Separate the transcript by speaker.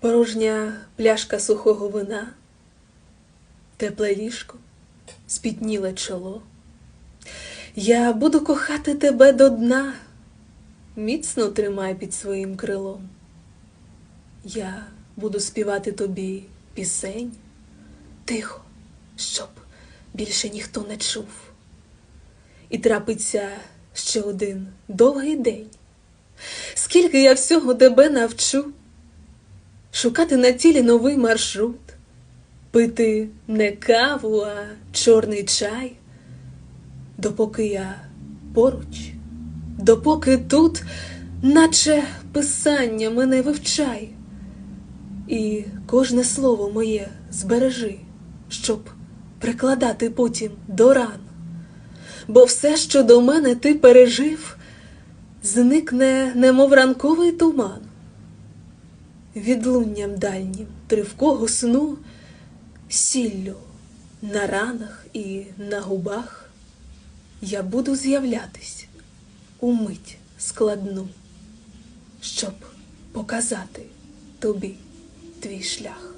Speaker 1: порожня пляшка сухого вина, тепле ліжко, спітніле чоло. Я буду кохати тебе до дна, міцно тримай під своїм крилом. Я буду співати тобі пісень тихо, щоб більше ніхто не чув. І трапиться ще один довгий день. Скільки я всього тебе навчу, шукати на тілі новий маршрут, пити не каву, а чорний чай, допоки я поруч, допоки тут, наче писання мене вивчай, і кожне слово моє збережи, щоб прикладати потім до ран. Бо все, що до мене ти пережив, зникне, немов ранковий туман. Відлунням дальнім тривкого сну, сіллю на ранах і на губах я буду з'являтись у мить складну, щоб показати тобі твій шлях.